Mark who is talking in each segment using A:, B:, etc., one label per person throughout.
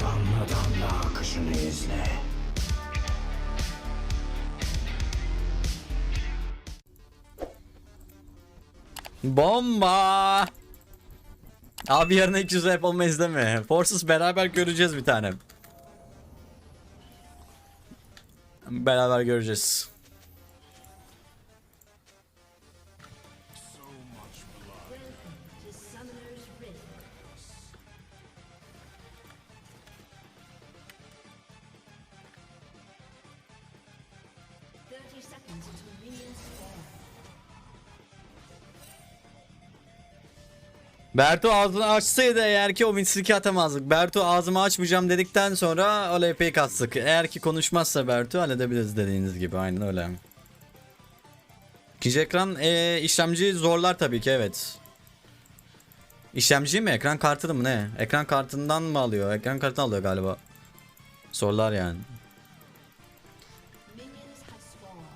A: Damla damla akışını izle.
B: Bomba! Abi yarın 200 yapamayız değil mi? Forces beraber göreceğiz bir tane. Beraber göreceğiz. Bertu ağzını açsaydı eğer ki o minsiki atamazdık. Bertu ağzımı açmayacağım dedikten sonra o LP'yi kastık. Eğer ki konuşmazsa Bertu halledebiliriz dediğiniz gibi aynen öyle. İkinci ekran e, işlemci zorlar tabii ki evet. İşlemci mi? Ekran kartı mı ne? Ekran kartından mı alıyor? Ekran kartını alıyor galiba. Zorlar yani.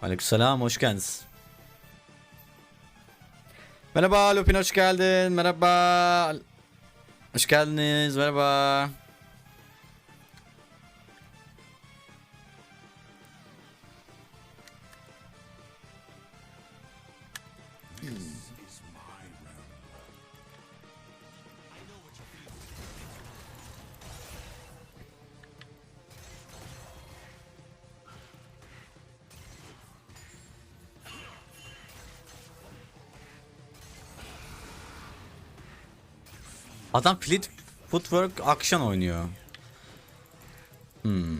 B: Aleykümselam hoş geldiniz. Merhaba Lupin hoş geldin. Merhaba. Hoş geldiniz. Merhaba. Adam Fleet Footwork Action oynuyor. Hmm.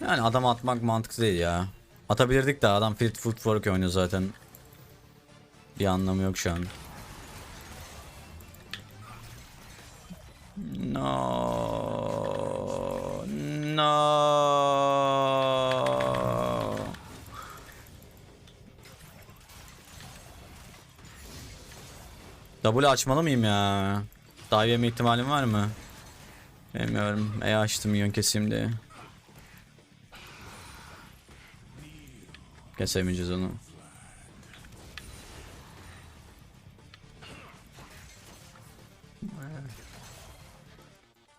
B: Yani adam atmak mantıklı değil ya. Atabilirdik de adam Fleet Footwork oynuyor zaten. Bir anlamı yok şu an. No. No. W açmalı mıyım ya? Dive yeme ihtimalim var mı? Bilmiyorum. E açtım milyon keseyim diye. Kesemeyeceğiz onu.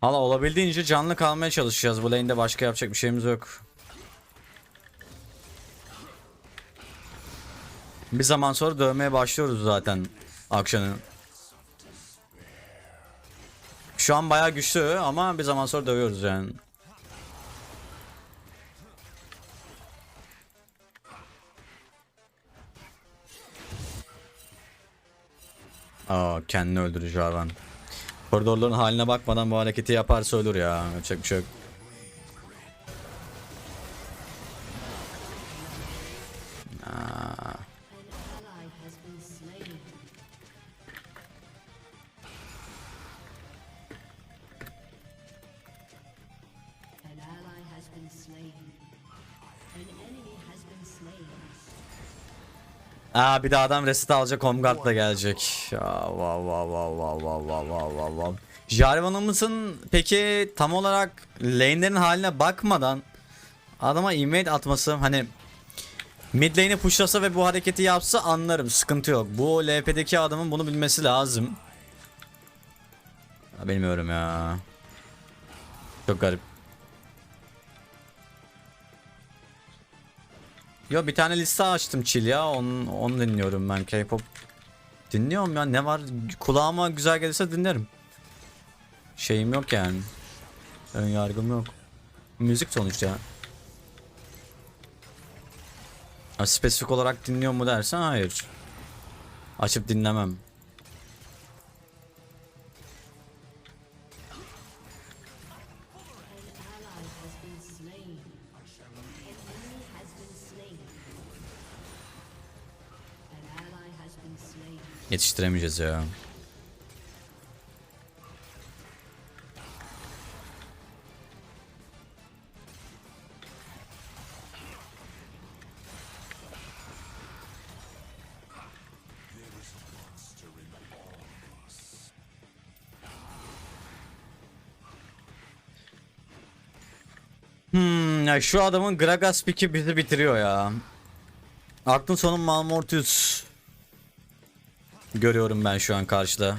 B: Hala olabildiğince canlı kalmaya çalışacağız. Bu lane'de başka yapacak bir şeyimiz yok. Bir zaman sonra dövmeye başlıyoruz zaten akşamı. Şu an bayağı güçlü ama bir zaman sonra dövüyoruz yani. Aa kendini öldürücü hayvan. Koridorların haline bakmadan bu hareketi yaparsa ölür ya. Yapacak bir şey. Bir de adam reset alacak Homeguard'la gelecek. Ya vav vav vav vav vav vav vav vav vav. Jarvan'ımızın peki tam olarak lane'lerin haline bakmadan adama image atması hani mid lane'i pushlasa ve bu hareketi yapsa anlarım sıkıntı yok. Bu LP'deki adamın bunu bilmesi lazım. Bilmiyorum ya. Çok garip. Yo bir tane liste açtım chill ya. Onu, onu dinliyorum ben K-pop. Dinliyorum ya ne var kulağıma güzel gelirse dinlerim. Şeyim yok yani. Ön yargım yok. Müzik sonuçta ya. Spesifik olarak dinliyor mu dersen hayır. Açıp dinlemem. Yetiştiremeyeceğiz ya. Hmm, şu adamın Gragas pick'i bizi bitiriyor ya. Aklın sonu Malmortius görüyorum ben şu an karşıda.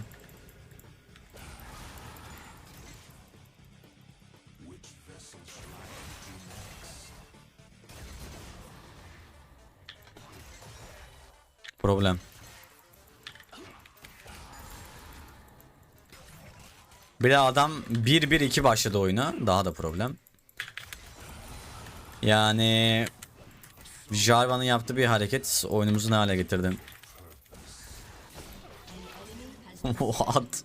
B: Problem. Bir adam 1-1-2 başladı oyuna. Daha da problem. Yani Jarvan'ın yaptığı bir hareket oyunumuzu ne hale getirdi? What?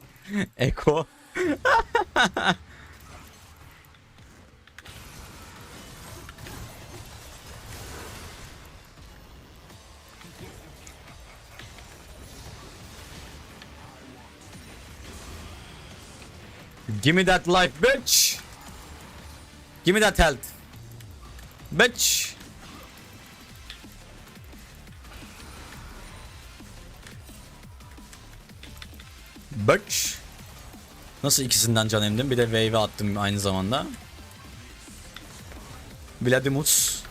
B: Eko. Give me that life, bitch. Give me that health. Bitch. Bitch. Nasıl ikisinden can emdim? Bir de wave attım aynı zamanda. Vladimus.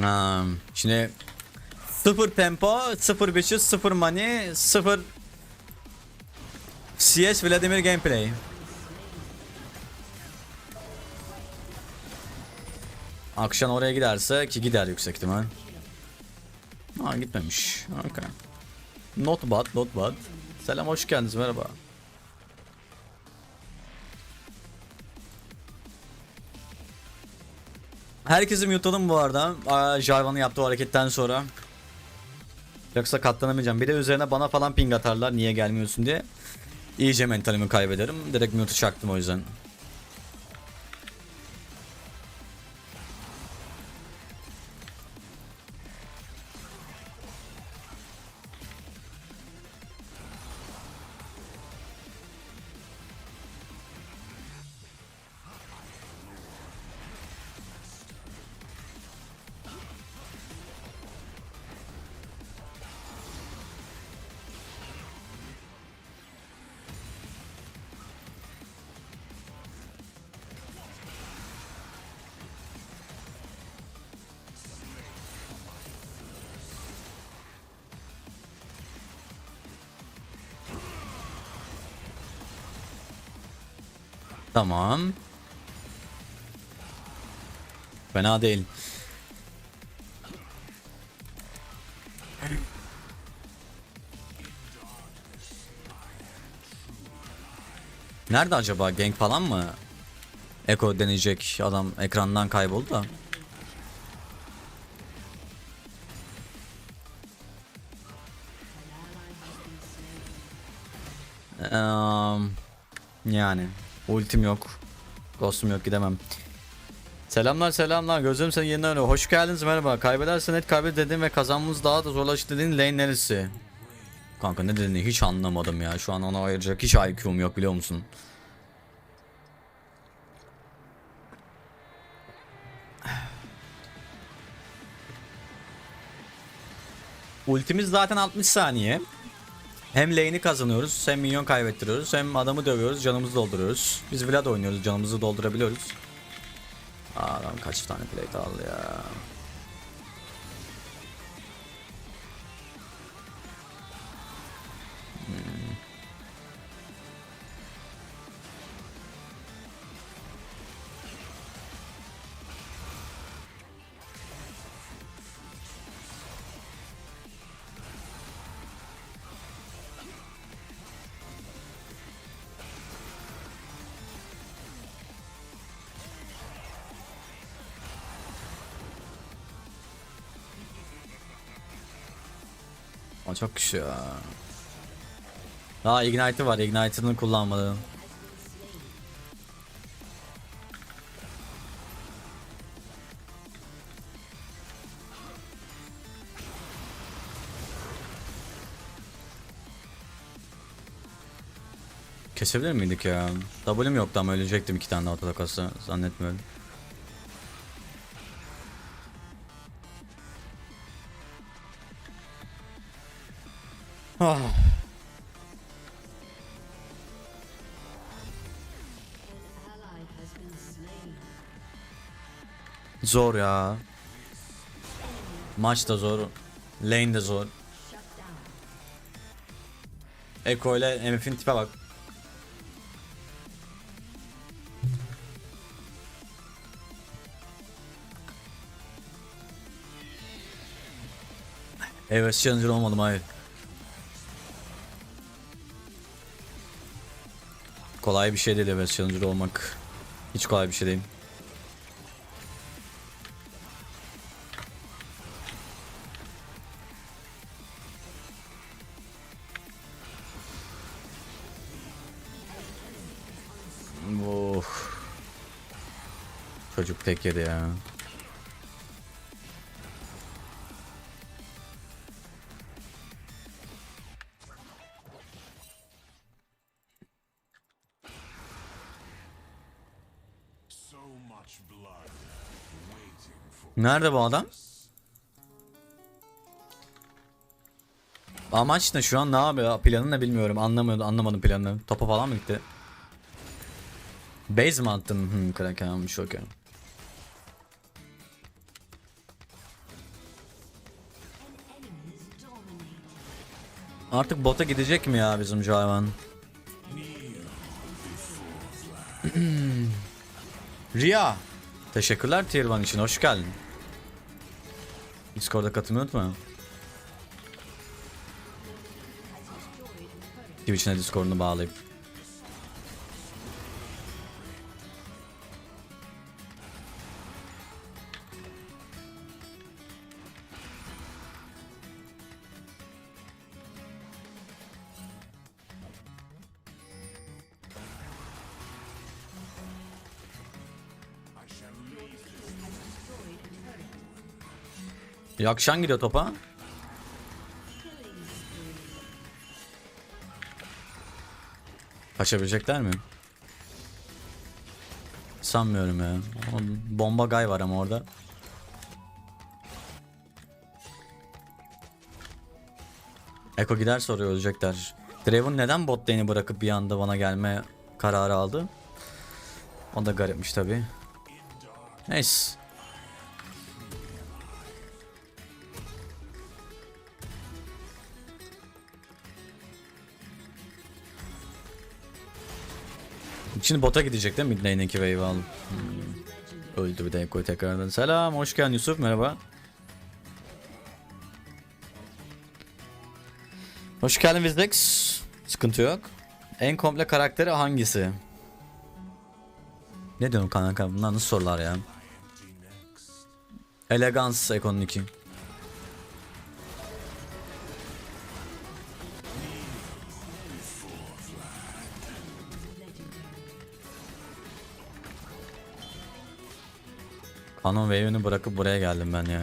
B: Ha, şimdi sıfır tempo, sıfır bitches, sıfır money, sıfır CS Vladimir gameplay. Akşam oraya giderse ki gider yüksek ihtimal. Ha gitmemiş. Okay. Not bad, not bad. Selam hoş geldiniz merhaba. Herkesi mute'ladım bu arada. Jarvan'ın yaptığı hareketten sonra. Yoksa katlanamayacağım. Bir de üzerine bana falan ping atarlar niye gelmiyorsun diye. İyice mentalimi kaybederim. Direkt mute'u çaktım o yüzden. Tamam. Fena değil. Nerede acaba? Gank falan mı? Eko deneyecek adam ekrandan kayboldu da. Eee, yani ultim yok. Ghost'um yok gidemem. Selamlar selamlar gözüm senin yerine öyle. Hoş geldiniz merhaba. Kaybedersen net kaybet dedin ve kazanmamız daha da zorlaştı dediğin lane neresi? Kanka ne dediğini hiç anlamadım ya. Şu an ona ayıracak hiç IQ'm yok biliyor musun? Ultimiz zaten 60 saniye. Hem lane'i kazanıyoruz, hem minyon kaybettiriyoruz, hem adamı dövüyoruz, canımızı dolduruyoruz. Biz Vlad oynuyoruz, canımızı doldurabiliyoruz. Adam kaç tane plate aldı ya. O çok güçlü ya. Daha Ignite'ı var. Ignite'ını kullanmadı. Kesebilir miydik ya? W'm yoktu ama ölecektim iki tane daha takası zannetmiyorum. zor ya. Maç da zor. Lane de zor. Eko ile MF'in tipe bak. Evet challenger olmadım hayır. Kolay bir şey değil evet challenger olmak. Hiç kolay bir şey değil. Tek yedi ya. Nerede bu adam? Amaç ne şu an ne yapıyor? Planı ne bilmiyorum. Anlamadım, anlamadım planını. Topa falan mı gitti? Base mi attın? Hmm, Kraken almış okey. Artık bota gidecek mi ya bizim Jarvan? Ria. Teşekkürler Tier 1 için. Hoş geldin. Discord'a katılmayı unutma. Twitch'ine Discord'unu bağlayıp. Yakşan gidiyor topa. Kaçabilecekler mi? Sanmıyorum ya. Bomba gay var ama orada. Eko giderse oraya ölecekler. Draven neden bot lane'i bırakıp bir anda bana gelme kararı aldı? O da garipmiş tabi. Neyse. Şimdi bota gidecek değil mi? Midlane'deki wave aldım. Hmm. Öldü bir de Ekko'yu tekrardan. Selam hoş geldin Yusuf merhaba. Hoş geldin Vizdex. Sıkıntı yok. En komple karakteri hangisi? Ne diyorum kanka? Bunlar nasıl sorular ya? Elegans Ekon 2. Hanon Wave'ini bırakıp buraya geldim ben ya.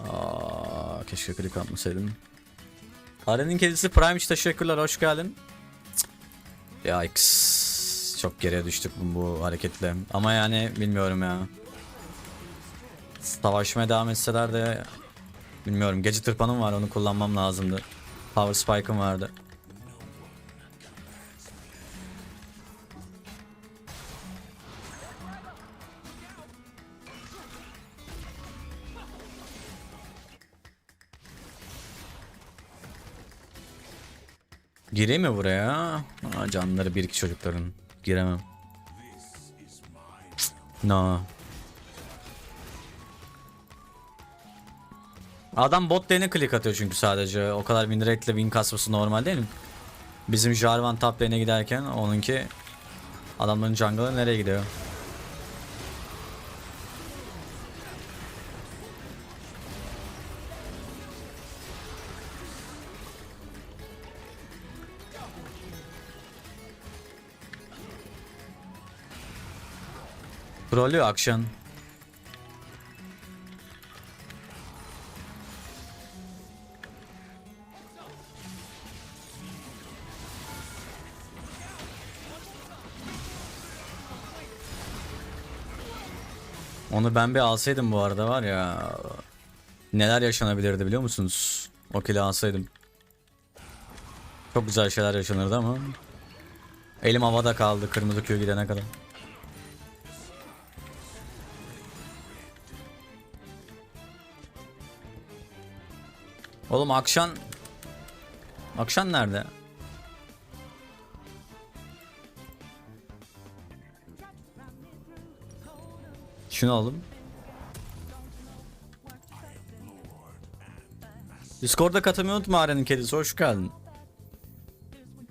B: Aa, keşke klip atmasaydım. Arenin kedisi Prime teşekkürler hoş geldin. Ya Yikes. Çok geriye düştük bu, bu hareketle. Ama yani bilmiyorum ya. Savaşmaya devam etseler de bilmiyorum. Gece tırpanım var onu kullanmam lazımdı. Power Spike'ım vardı. Gireyim mi buraya? Aa, canları bir iki çocukların. Giremem. No. Adam bot lane'e click atıyor çünkü sadece. O kadar win rate'le win kasması normal değil mi? Bizim Jarvan top lane'e giderken onunki adamların jungle'ı nereye gidiyor? Trollüyor akşam. Onu ben bir alsaydım bu arada var ya. Neler yaşanabilirdi biliyor musunuz? O kili alsaydım. Çok güzel şeyler yaşanırdı ama. Elim havada kaldı kırmızı Q gidene kadar. Oğlum Akşan Akşan nerede? Şunu alalım. Discord'da katılmayı unutma Aren'in kedisi. Hoş geldin.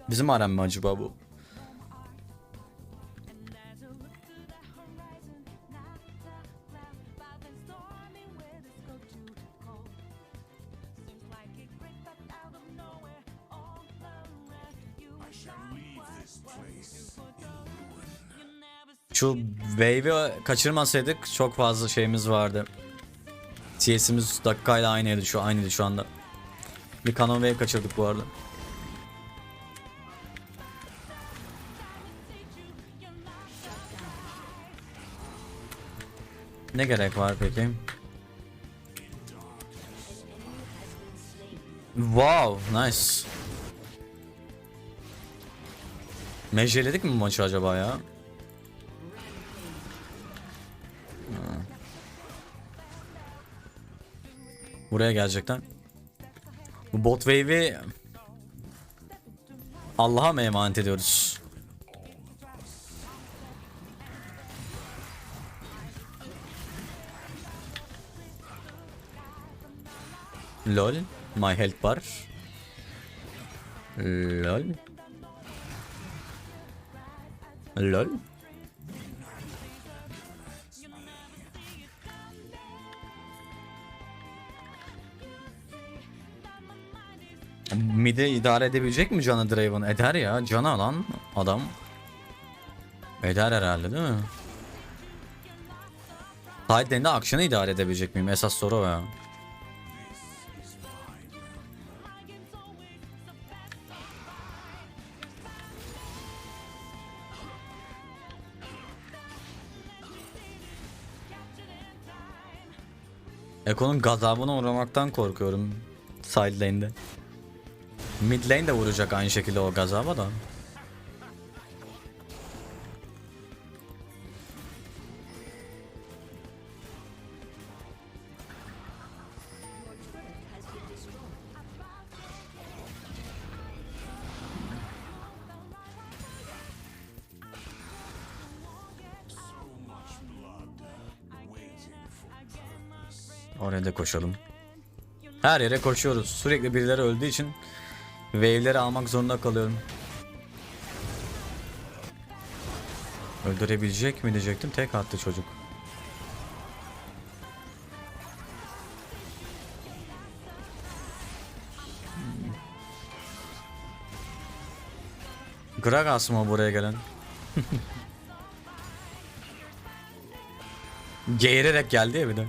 B: Bizim Aren mi acaba bu? Şu wave'i kaçırmasaydık çok fazla şeyimiz vardı. CS'imiz dakikayla aynıydı şu aynıydı şu anda. Bir Canon wave kaçırdık bu arada. Ne gerek var peki? Wow, nice. Meceledik mi maçı acaba ya? Buraya gelecekler. Bu bot wave'i Allah'a mı emanet ediyoruz? Lol. My health bar. Lol. Lol. Mid'i idare edebilecek mi Can'ı Draven? Eder ya. Can'ı alan adam. Eder herhalde değil mi? Side'lerinde akşını idare edebilecek miyim? Esas soru o ya. Eko'nun gazabına uğramaktan korkuyorum. Side lane'de. Mid lane de vuracak aynı şekilde o gazaba da. Oraya da koşalım. Her yere koşuyoruz. Sürekli birileri öldüğü için wave'leri almak zorunda kalıyorum. Öldürebilecek mi diyecektim. Tek attı çocuk. Gragas mı buraya gelen? Geğirerek geldi ya bir de.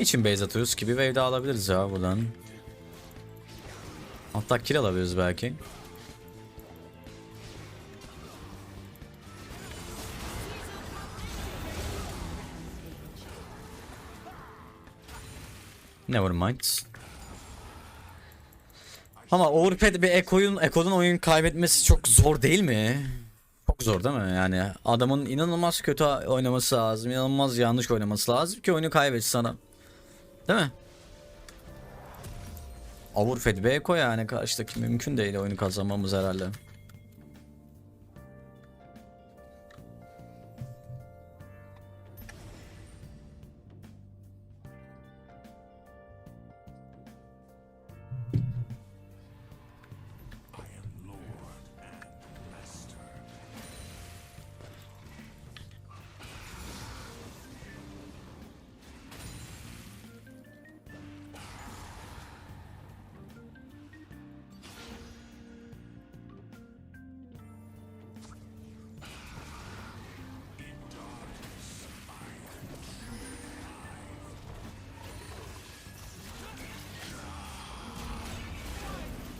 B: Niçin base atıyoruz ki? Bir wave daha alabiliriz ya buradan. Hatta kill alabiliriz belki. Never mind. Ama Overpaid bir Eko'nun Eko'nun oyun kaybetmesi çok zor değil mi? Çok zor değil mi? Yani adamın inanılmaz kötü oynaması lazım. inanılmaz yanlış oynaması lazım ki oyunu kaybetsin sana. Değil mi? Overfed bir Eko yani karşıdaki mümkün değil oyunu kazanmamız herhalde.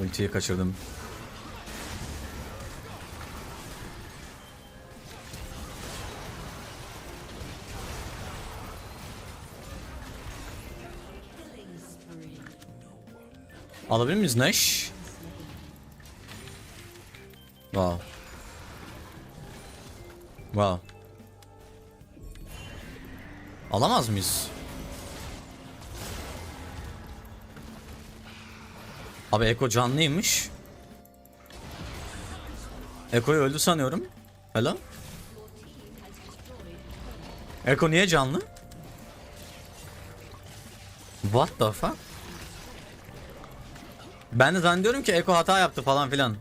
B: Ultiyi kaçırdım. Alabilir miyiz Nash? Wow. Wow. Alamaz mıyız? Abi Eko canlıymış. Eko'yu öldü sanıyorum. Helal. Eko niye canlı? What the fuck? Ben de zannediyorum ki Eko hata yaptı falan filan.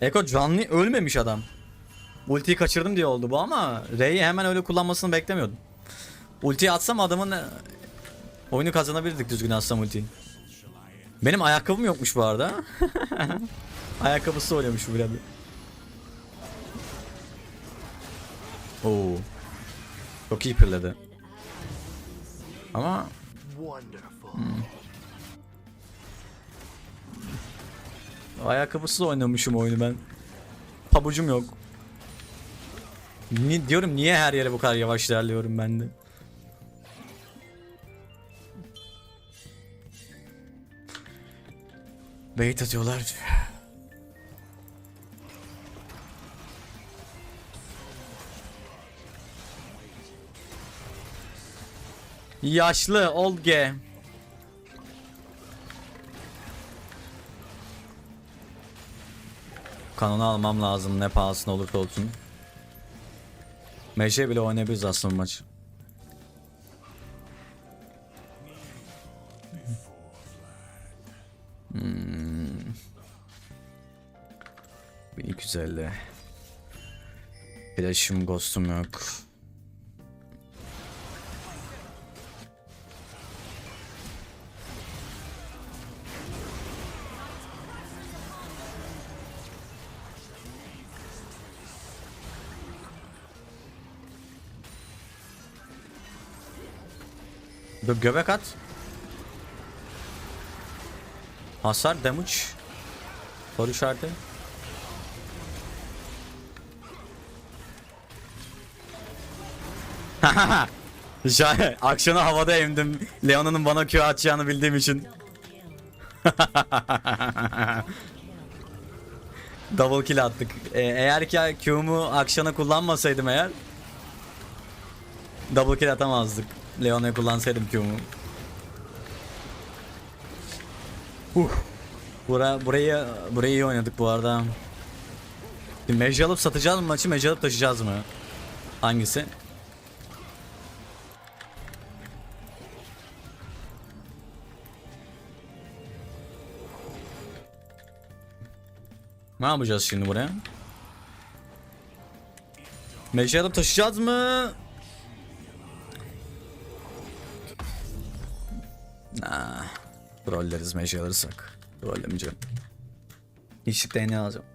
B: Eko canlı ölmemiş adam. Ultiyi kaçırdım diye oldu bu ama R'yi hemen öyle kullanmasını beklemiyordum. Ultiyi atsam adamın e, oyunu kazanabilirdik düzgün atsam ultiyi. Benim ayakkabım yokmuş bu arada. Ayakkabısı oynamış bu birader. Oo. Çok iyi pirledi. Ama Hmm. Ayakkabısız oynamışım oyunu ben. Pabucum yok. Ni diyorum niye her yere bu kadar yavaş ilerliyorum ben de. Bait atıyorlar. Yaşlı old G. Kanonu almam lazım ne pahasına olursa olsun. Meşe bile oynayabiliriz aslında bu 1250. Flash'ım ghost'um yok. Dur göbek at. Hasar damage. Soru işareti. Akşamı havada emdim. Leona'nın bana Q atacağını bildiğim için. Double kill attık. Ee, eğer ki Q'mu akşana kullanmasaydım eğer Double kill atamazdık. Leona'yı kullansaydım Q'mu. Uh. Bura, burayı, burayı iyi oynadık bu arada. Mage alıp satacağız mı maçı, Mage alıp taşıyacağız mı? Hangisi? Ne yapacağız şimdi buraya? Mage alıp taşıyacağız mı? Nah. Trolleriz Mage alırsak. Trollemeyeceğim. Hiçlik DNA alacağım.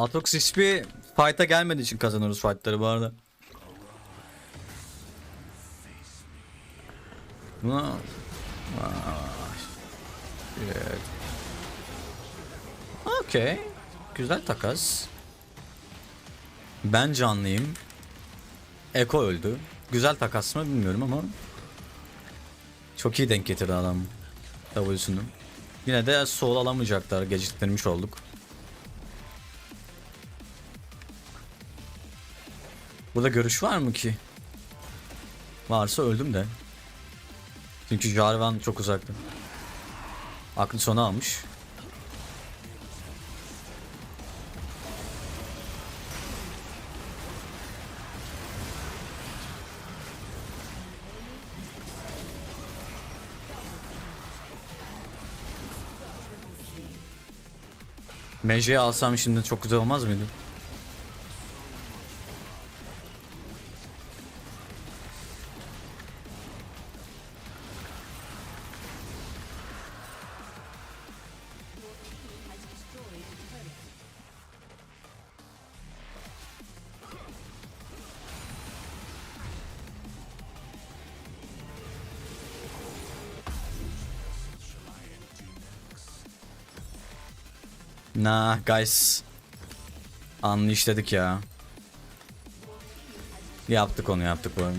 B: Aatrox hiçbir fight'a gelmediği için kazanıyoruz fight'ları bu arada. Buna... Okey. Güzel takas. Ben canlıyım. Eko öldü. Güzel takas mı bilmiyorum ama çok iyi denk getirdi adam W'sunu. Yine de soul alamayacaklar. Geciktirmiş olduk. Burada görüş var mı ki? Varsa öldüm de. Çünkü Jarvan çok uzakta. Aklı sona almış. Mage'yi alsam şimdi çok güzel olmaz mıydı? Nah guys. Anlı işledik ya. Yaptık onu yaptık bu oyunu.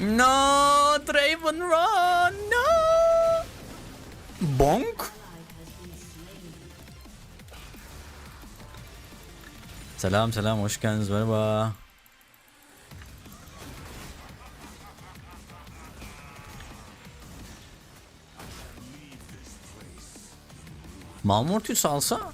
B: No, Draven run. No. Bonk. Selam selam hoş geldiniz merhaba. Malmortius alsa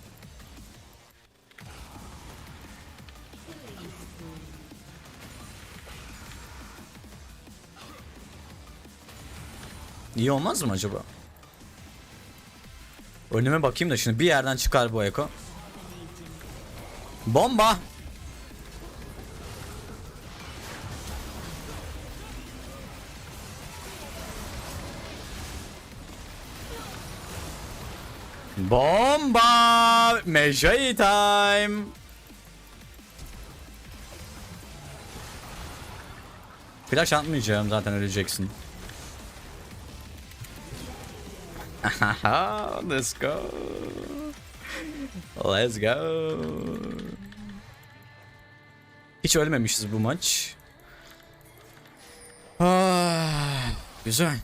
B: İyi olmaz mı acaba? Önüme bakayım da şimdi bir yerden çıkar bu Eko. Bomba! Bomba! Mejai time! Flash atmayacağım zaten öleceksin. Let's go. Let's go. Hiç ölmemişiz bu maç. Ah, güzel.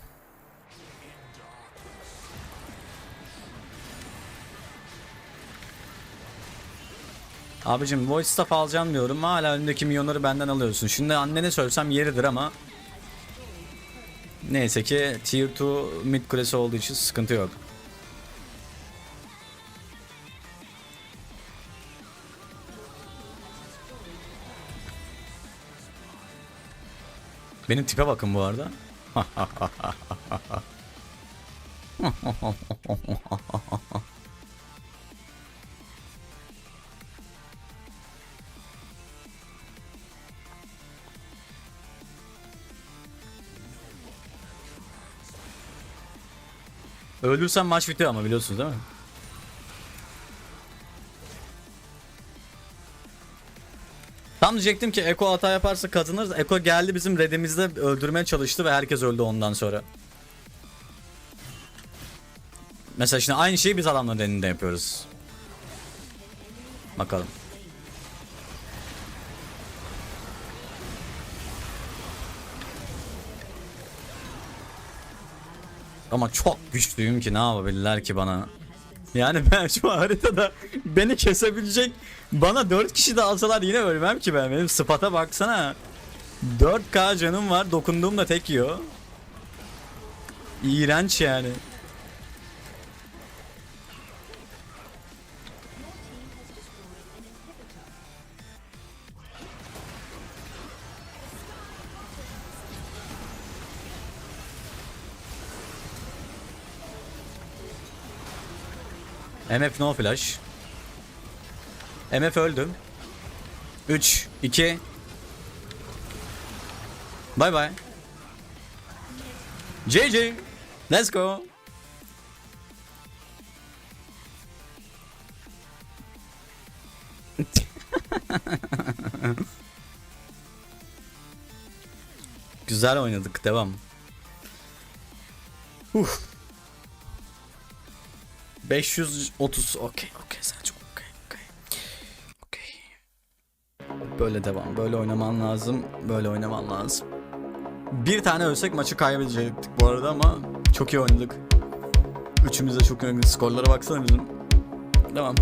B: Abicim voice staff alacağım diyorum hala önündeki milyonları benden alıyorsun. Şimdi annene söylesem yeridir ama Neyse ki tier 2 mid kulesi olduğu için sıkıntı yok. Benim tipe bakın bu arada. Öldürsem maç bitiyor ama biliyorsunuz değil mi? Tam diyecektim ki Eko hata yaparsa kazanırız. Eko geldi bizim redimizde öldürmeye çalıştı ve herkes öldü ondan sonra. Mesela şimdi aynı şeyi biz adamların elinde yapıyoruz. Bakalım. Ama çok güçlüyüm ki ne yapabilirler ki bana. Yani ben şu haritada beni kesebilecek bana 4 kişi de alsalar yine ölmem ki ben. Benim sıfata baksana. 4k canım var dokunduğumda tek yiyor. İğrenç yani. MF no flash. MF öldü. 3 2 Bye bye. JJ. Let's go. Güzel oynadık. Devam. Huh. 530 okey okey sen çok okey okey. Okey. Böyle devam böyle oynaman lazım böyle oynaman lazım. Bir tane ölsek maçı kaybedecektik bu arada ama çok iyi oynadık. Üçümüz de çok iyi oynadık skorlara baksana bizim. Devam